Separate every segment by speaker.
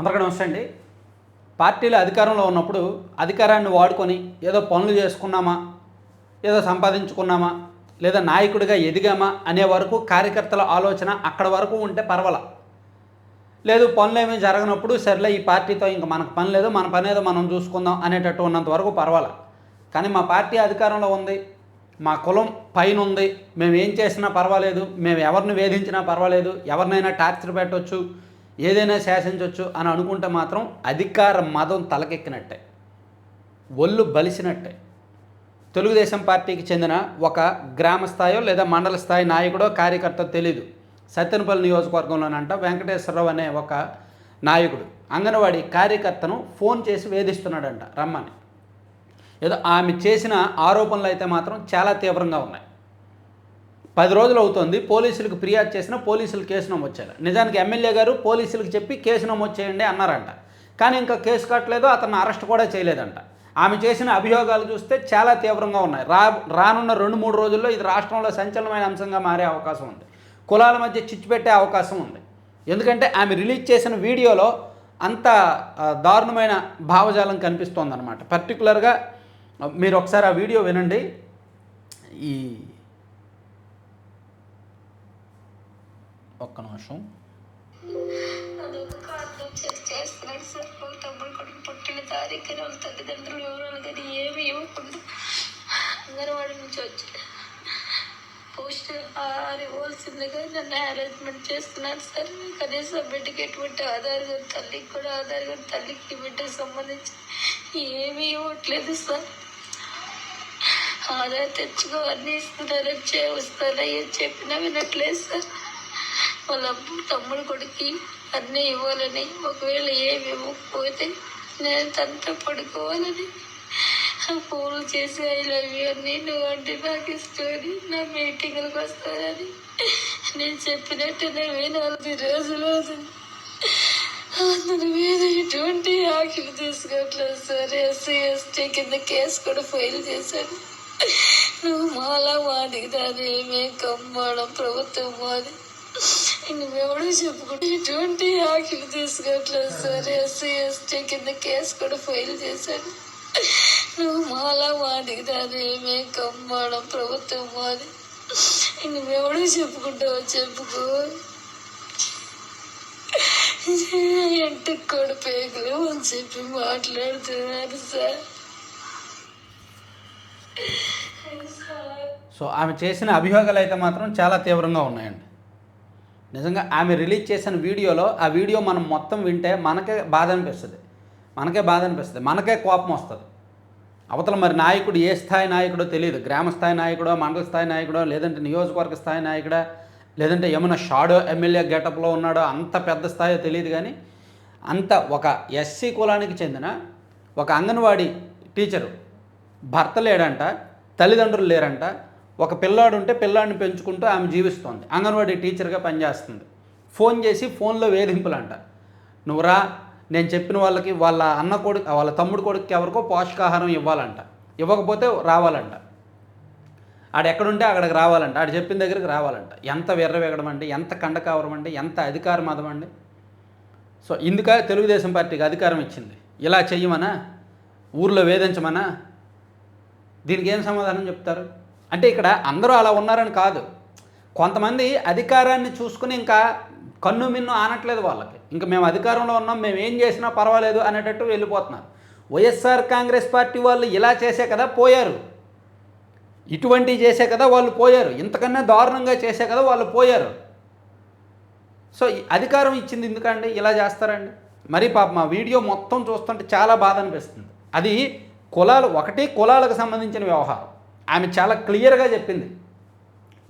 Speaker 1: అందరికీ నమస్తే అండి. పార్టీలు అధికారంలో ఉన్నప్పుడు అధికారాన్ని వాడుకొని ఏదో పనులు చేసుకున్నామా ఏదో సంపాదించుకున్నామా లేదా నాయకుడిగా ఎదిగామా అనే వరకు కార్యకర్తల ఆలోచన అక్కడ వరకు ఉంటే పర్వాల. లేదు పనులు ఏమీ జరగనప్పుడు సర్లే ఈ పార్టీతో ఇంక మనకు పని లేదు మన పని ఏదో మనం చూసుకుందాం అనేటట్టు ఉన్నంత వరకు పర్వాల. కానీ మా పార్టీ అధికారంలో ఉంది మా కులం పైన ఉంది మేము ఏం చేసినా పర్వాలేదు మేము ఎవరిని వేధించినా పర్వాలేదు ఎవరినైనా టార్చర్ పెట్టవచ్చు ఏదైనా శాసించవచ్చు అని అనుకుంటే మాత్రం అధికార మదం తలకెక్కినట్టే. ఒళ్ళు బలిసినట్టే. తెలుగుదేశం పార్టీకి చెందిన ఒక గ్రామ స్థాయో లేదా మండల స్థాయి నాయకుడో కార్యకర్త తెలీదు. సత్యనపల్లి నియోజకవర్గంలోనంట వెంకటేశ్వరరావు అనే ఒక నాయకుడు. అంగన్వాడీ కార్యకర్తను ఫోన్ చేసి వేధిస్తున్నాడంట రమ్మని. ఏదో ఆమె చేసిన ఆరోపణలు అయితే మాత్రం చాలా తీవ్రంగా ఉన్నాయి. పది రోజులు అవుతుంది పోలీసులకు ఫిర్యాదు చేసిన పోలీసులు కేసు నమోదు చేయాలి. నిజానికి ఎమ్మెల్యే గారు పోలీసులకు చెప్పి కేసు నమోదు చేయండి అన్నారంట. కానీ ఇంకా కేసు కట్టలేదు అతను అరెస్ట్ కూడా చేయలేదంట. ఆమె చేసిన అభియోగాలు చూస్తే చాలా తీవ్రంగా ఉన్నాయి. రా రానున్న రెండు మూడు రోజుల్లో ఇది రాష్ట్రంలో సంచలనమైన అంశంగా మారే అవకాశం ఉంది. కులాల మధ్య చిచ్చు పెట్టే అవకాశం ఉంది. ఎందుకంటే ఆమె రిలీజ్ చేసిన వీడియోలో అంత దారుణమైన భావజాలం కనిపిస్తోందన్నమాట. పర్టికులర్గా మీరు ఒకసారి ఆ వీడియో వినండి. ఈ ఒక్క నిమిషం.
Speaker 2: చేస్తున్నాడు సార్. వాళ్ళ తమ్ముడు కొడుకు పుట్టిన తారీఖు వాళ్ళ తల్లిదండ్రులు వివరాలు కానీ ఏమి ఇవ్వకుండా అంగన్వాడి నుంచి వచ్చి పోస్ట్ ఆరు ఇవ్వాల్సిందిగా నన్ను అరేంజ్మెంట్ చేస్తున్నారు సార్. కనీసం బిడ్డకి ఎటువంటి ఆధార్ కార్డు తల్లికి కూడా ఆధార్ కార్డు తల్లికి బిడ్డకి సంబంధించి ఏమీ ఇవ్వట్లేదు సార్. ఆధార్ తెచ్చుకో అన్నీ ఇస్తున్నారని చేస్తారని చెప్పినా వినట్లేదు సార్. వాళ్ళ తమ్ముడు కొడుకి అన్నీ ఇవ్వాలని ఒకవేళ ఏమి ఇవ్వకపోతే నేను తనతో పడుకోవాలని. ఫోన్లు చేసి ఐ లవ్ యూ అని నువ్వు అంటే నాకు ఇష్టమని నా మీటింగ్లకు వస్తానని నేను చెప్పినట్టునే వినాలి రోజులు అందరి మీద ఎటువంటి ఆఖరి తీసుకోవట్లేదు సార్ ఎస్సీ ఎస్టీ కింద కేసు కూడా ఫైల్ చేశాను. నువ్వు మాలా మాదికి దాని మేము కమ్మడం ప్రభుత్వం మాది. నువ్వెవడో చెప్పుకుంటే ఎటువంటి ఆఖరి తీసుకోవట్లేదు సార్. ఎస్సీ ఎస్టీ కింద కేసు కూడా ఫైల్ చేశాను. నువ్వు మాలా మాదికి దాని మేము కమ్మడం ప్రభుత్వం మాది. నువ్వెవడో చెప్పుకుంటావు చెప్పుకో. ఇంటికి కూడా పేగులు అని చెప్పి మాట్లాడుతున్నారు సార్.
Speaker 1: సో ఆమె చేసిన అభియోగాలు అయితే మాత్రం చాలా తీవ్రంగా ఉన్నాయండి. నిజంగా ఆమె రిలీజ్ చేసిన వీడియోలో ఆ వీడియో మనం మొత్తం వింటే మనకే బాధ అనిపిస్తుంది. మనకే బాధ అనిపిస్తుంది. మనకే కోపం వస్తుంది. అవతల మరి నాయకుడు ఏ స్థాయి నాయకుడో తెలియదు. గ్రామ స్థాయి నాయకుడో మండల స్థాయి నాయకుడో లేదంటే నియోజకవర్గ స్థాయి నాయకుడా లేదంటే ఏమైనా షాడో ఎమ్మెల్యే గెటప్లో ఉన్నాడో అంత పెద్ద స్థాయో తెలియదు కానీ అంత ఒక ఎస్సీ కులానికి చెందిన ఒక అంగన్వాడీ టీచరు. భర్త లేడంట తల్లిదండ్రులు లేరంట ఒక పిల్లాడు ఉంటే పిల్లాడిని పెంచుకుంటూ ఆమె జీవిస్తోంది. అంగన్వాడీ టీచర్గా పనిచేస్తుంది. ఫోన్ చేసి ఫోన్లో వేధింపులంట. నువ్వురా నేను చెప్పిన వాళ్ళకి వాళ్ళ అన్న కొడుకు వాళ్ళ తమ్ముడు కొడుకు ఎవరికో పోషకాహారం ఇవ్వాలంట. ఇవ్వకపోతే రావాలంట. ఆడెక్కడుంటే అక్కడికి రావాలంట. ఆడు చెప్పిన దగ్గరికి రావాలంట. ఎంత వెర్రవేగడం అండి? ఎంత కండకావరం అండి? ఎంత అధికారం మదం అండి? సో ఇందుక తెలుగుదేశం పార్టీకి అధికారం ఇచ్చింది. ఇలా చెయ్యమనా ఊర్లో వేధించమనా? దీనికి ఏం సమాధానం చెప్తారు? అంటే ఇక్కడ అందరూ అలా ఉన్నారని కాదు. కొంతమంది అధికారాన్ని చూసుకుని ఇంకా కన్ను మిన్ను ఆనట్లేదు వాళ్ళకి. ఇంకా మేము అధికారంలో ఉన్నాం మేము ఏం చేసినా పర్వాలేదు అనేటట్టు వెళ్ళిపోతున్నారు. వైఎస్ఆర్ కాంగ్రెస్ పార్టీ వాళ్ళు ఇలా చేసే కదా పోయారు. ఇటువంటివి చేసే కదా వాళ్ళు పోయారు. ఇంతకన్నా దారుణంగా చేసే కదా వాళ్ళు పోయారు. సో అధికారం ఇచ్చింది ఎందుకండి? ఇలా చేస్తారండి? మరి పాప మా వీడియో మొత్తం చూస్తుంటే చాలా బాధ అనిపిస్తుంది. అది కులాలు ఒకటి కులాలకు సంబంధించిన వ్యవహారం. ఆమె చాలా క్లియర్గా చెప్పింది.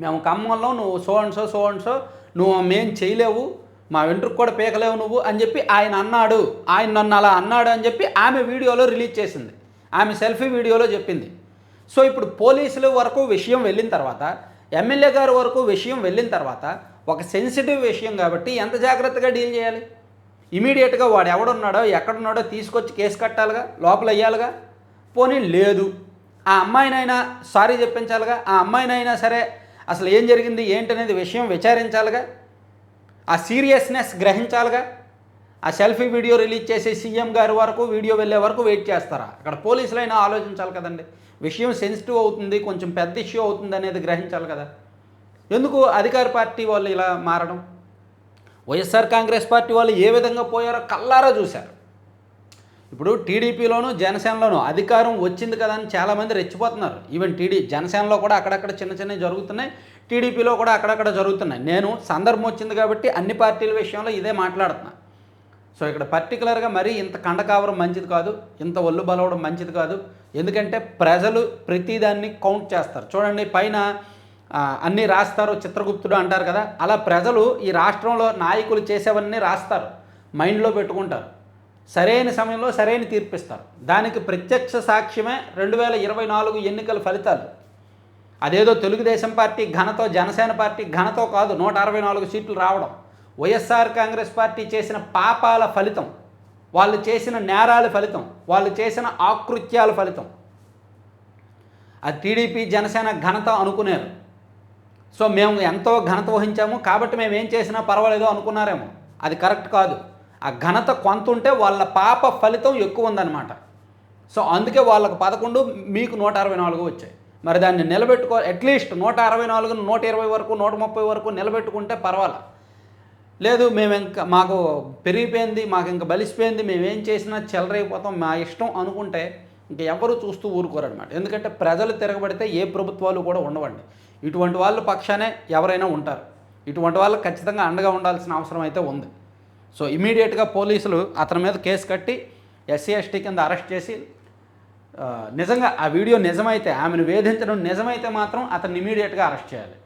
Speaker 1: మేము ఖమ్మంలో నువ్వు so and so so and so నువ్వు మేం చేయలేవు మా వెంట్రుకు కూడా పీకలేవు నువ్వు అని చెప్పి ఆయన అన్నాడు. ఆయన నన్ను అలా అన్నాడు అని చెప్పి ఆమె వీడియోలో రిలీజ్ చేసింది. ఆమె సెల్ఫీ వీడియోలో చెప్పింది. సో ఇప్పుడు పోలీసుల వరకు విషయం వెళ్ళిన తర్వాత ఎమ్మెల్యే గారి వరకు విషయం వెళ్ళిన తర్వాత ఒక సెన్సిటివ్ విషయం కాబట్టి ఎంత జాగ్రత్తగా డీల్ చేయాలి? ఇమీడియట్గా వాడు ఎవడున్నాడో ఎక్కడున్నాడో తీసుకొచ్చి కేసు కట్టాలిగా లోపల వేయాలిగా పోనీ లేదు. ఆ అమ్మాయినైనా సారీ చెప్పించాలిగా? ఆ అమ్మాయినైనా సరే అసలు ఏం జరిగింది ఏంటనేది విషయం విచారించాలిగా? ఆ సీరియస్నెస్ గ్రహించాలిగా? ఆ సెల్ఫీ వీడియో రిలీజ్ చేసి సీఎం గారి వరకు వీడియో వెళ్ళే వరకు వెయిట్ చేస్తారా? అక్కడ పోలీసులైనా ఆలోచించాలి కదండి. విషయం సెన్సిటివ్ అవుతుంది కొంచెం పెద్ద ఇష్యూ అవుతుంది అనేది గ్రహించాలి కదా. ఎందుకు అధికార పార్టీ వాళ్ళు ఇలా మారడం? వైఎస్ఆర్ కాంగ్రెస్ పార్టీ వాళ్ళు ఏ విధంగా పోయారో కల్లారా చూశారు. ఇప్పుడు టీడీపీలోను జనసేనలోను అధికారం వచ్చింది కదా అని చాలామంది రెచ్చిపోతున్నారు. ఈవెన్ టీడీ జనసేనలో కూడా అక్కడక్కడ చిన్న చిన్నవి జరుగుతున్నాయి. టీడీపీలో కూడా అక్కడక్కడ జరుగుతున్నాయి. నేను సందర్భం వచ్చింది కాబట్టి అన్ని పార్టీల విషయంలో ఇదే మాట్లాడుతున్నా. సో ఇక్కడ పర్టికులర్గా మరీ ఇంత కండకావరం మంచిది కాదు. ఇంత ఒళ్ళు బలవడం మంచిది కాదు. ఎందుకంటే ప్రజలు ప్రతిదాన్ని కౌంట్ చేస్తారు. చూడండి పైన అన్నీ రాస్తారు చిత్రగుప్తుడు అంటారు కదా. అలా ప్రజలు ఈ రాష్ట్రంలో నాయకులు చేసేవన్నీ రాస్తారు. మైండ్లో పెట్టుకుంటారు. సరైన సమయంలో సరైన తీర్పిస్తారు దానికి ప్రత్యక్ష సాక్ష్యమే రెండు వేల ఇరవై నాలుగు ఎన్నికల ఫలితాలు. అదేదో తెలుగుదేశం పార్టీ ఘనతో జనసేన పార్టీ ఘనతో కాదు నూట అరవై నాలుగు సీట్లు రావడం. వైఎస్ఆర్ కాంగ్రెస్ పార్టీ చేసిన పాపాల ఫలితం వాళ్ళు చేసిన నేరాల ఫలితం వాళ్ళు చేసిన ఆకృత్యాల ఫలితం. అది టీడీపీ జనసేన ఘనత అనుకునేరు. సో మేము ఎంతో ఘనత వహించాము కాబట్టి మేము ఏం చేసినా పర్వాలేదు అనుకున్నారేమో. అది కరెక్ట్ కాదు. ఆ ఘనత కొంత ఉంటే వాళ్ళ పాప ఫలితం ఎక్కువ ఉందన్నమాట. సో అందుకే వాళ్ళకు పదకొండు మీకు నూట అరవై నాలుగు వచ్చాయి. మరి దాన్ని నిలబెట్టుకో అట్లీస్ట్ నూట అరవై నాలుగు నూట ఇరవై వరకు నూట ముప్పై వరకు నిలబెట్టుకుంటే పర్వాలా? లేదు మేము ఇంకా మాకు పెరిగిపోయింది మాకు ఇంకా బలిసిపోయింది మేము ఏం చేసినా చెలరైపోతాం మా ఇష్టం అనుకుంటే ఇంక ఎవరు చూస్తూ ఊరుకోరనమాట ఎందుకంటే ప్రజలు తిరగబడితే ఏ ప్రభుత్వాలు కూడా ఉండవండి. ఇటువంటి వాళ్ళ పక్షానే ఎవరైనా ఉంటారు. ఇటువంటి వాళ్ళకి ఖచ్చితంగా అండగా ఉండాల్సిన అవసరం అయితే ఉంది. సో ఇమీడియట్గా పోలీసులు అతని మీద కేసు కట్టి ఎస్సీ ఎస్టీ కింద అరెస్ట్ చేసి నిజంగా ఆ వీడియో నిజమైతే ఆమెను వేధించడం నిజమైతే మాత్రం అతన్ని ఇమీడియట్గా అరెస్ట్ చేయాలి.